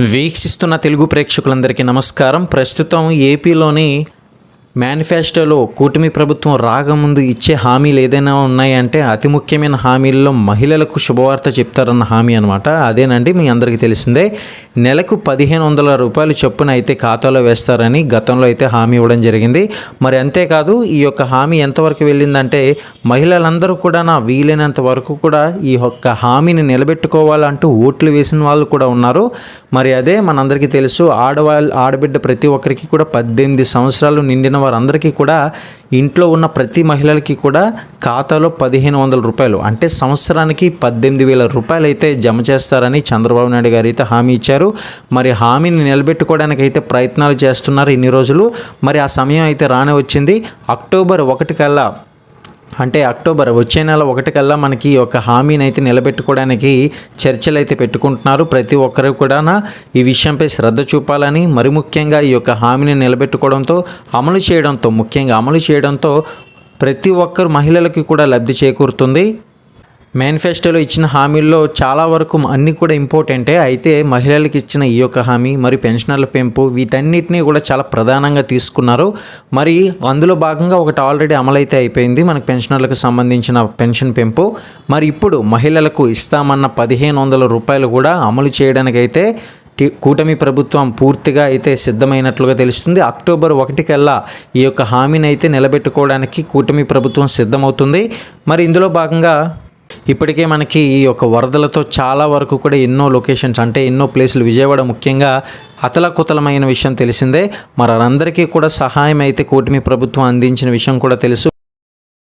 వీక్షిస్తున్న తెలుగు ప్రేక్షకులందరికీ నమస్కారం. ప్రస్తుతం ఏపీలోని మేనిఫెస్టోలో కూటమి ప్రభుత్వం రాకముందు ఇచ్చే హామీలు ఏదైనా ఉన్నాయంటే అతి ముఖ్యమైన హామీల్లో మహిళలకు శుభవార్త చెప్తారన్న హామీ అనమాట అదేనండి మీ అందరికీ తెలిసిందే. నెలకు పదిహేను వందల రూపాయలు చొప్పున అయితే ఖాతాలో వేస్తారని గతంలో అయితే హామీ ఇవ్వడం జరిగింది. మరి అంతేకాదు ఈ యొక్క హామీ ఎంతవరకు వెళ్ళిందంటే మహిళలందరూ కూడా నా వీలైనంత వరకు కూడా ఈ యొక్క హామీని నిలబెట్టుకోవాలంటూ ఓట్లు వేసిన వాళ్ళు కూడా ఉన్నారు. మరి అదే మనందరికీ తెలుసు ఆడవాళ్ళు ఆడబిడ్డ ప్రతి ఒక్కరికి కూడా పద్దెనిమిది సంవత్సరాలు నిండిన వారందరికీ కూడా ఇంట్లో ఉన్న ప్రతి మహిళలకి కూడా ఖాతాలో పదిహేను వందల రూపాయలు అంటే సంవత్సరానికి పద్దెనిమిది వేల రూపాయలు అయితే జమ చేస్తారని చంద్రబాబు నాయుడు గారు అయితే హామీ ఇచ్చారు. మరి హామీని నిలబెట్టుకోవడానికి అయితే ప్రయత్నాలు చేస్తున్నారు ఇన్ని రోజులు. మరి ఆ సమయం అయితే రానే వచ్చింది. అక్టోబర్ ఒకటి కల్లా అంటే అక్టోబర్ వచ్చే నెల ఒకటి కల్లా మనకి ఒక హామీని అయితే నిలబెట్టుకోవడానికి చర్చలు అయితే పెట్టుకుంటున్నారు. ప్రతి ఒక్కరు కూడా ఈ విషయంపై శ్రద్ధ చూపాలని మరి ముఖ్యంగా ఈ యొక్క హామీని నిలబెట్టుకోవడంతో అమలు చేయడంతో ముఖ్యంగా అమలు చేయడంతో ప్రతి ఒక్కరు మహిళలకి కూడా లబ్ధి చేకూరుతుంది. మేనిఫెస్టోలో ఇచ్చిన హామీల్లో చాలా వరకు అన్నీ కూడా ఇంపార్టెంటే. అయితే మహిళలకు ఇచ్చిన ఈ యొక్క హామీ మరి పెన్షనర్ల పెంపు వీటన్నిటినీ కూడా చాలా ప్రధానంగా తీసుకున్నారు. మరి అందులో భాగంగా ఒకటి ఆల్రెడీ అమలైతే అయిపోయింది మనకు పెన్షనర్లకు సంబంధించిన పెన్షన్ పెంపు. మరి ఇప్పుడు మహిళలకు ఇస్తామన్న పదిహేను వందల రూపాయలు కూడా అమలు చేయడానికైతే అయితే కూటమి ప్రభుత్వం పూర్తిగా అయితే సిద్ధమైనట్లుగా తెలుస్తుంది. అక్టోబర్ ఒకటి కల్లా ఈ యొక్క హామీని అయితే నిలబెట్టుకోవడానికి కూటమి ప్రభుత్వం సిద్ధమవుతుంది. మరి ఇందులో భాగంగా ఇప్పటికే మనకి ఈ యొక్క వరదలతో చాలా వరకు కూడా ఎన్నో లొకేషన్స్ అంటే ఎన్నో ప్లేసులు విజయవాడ ముఖ్యంగా అతలకుతలమైన విషయం తెలిసిందే. మరి అందరికీ కూడా సహాయం అయితే కూటమి ప్రభుత్వం అందించిన విషయం కూడా తెలుసు.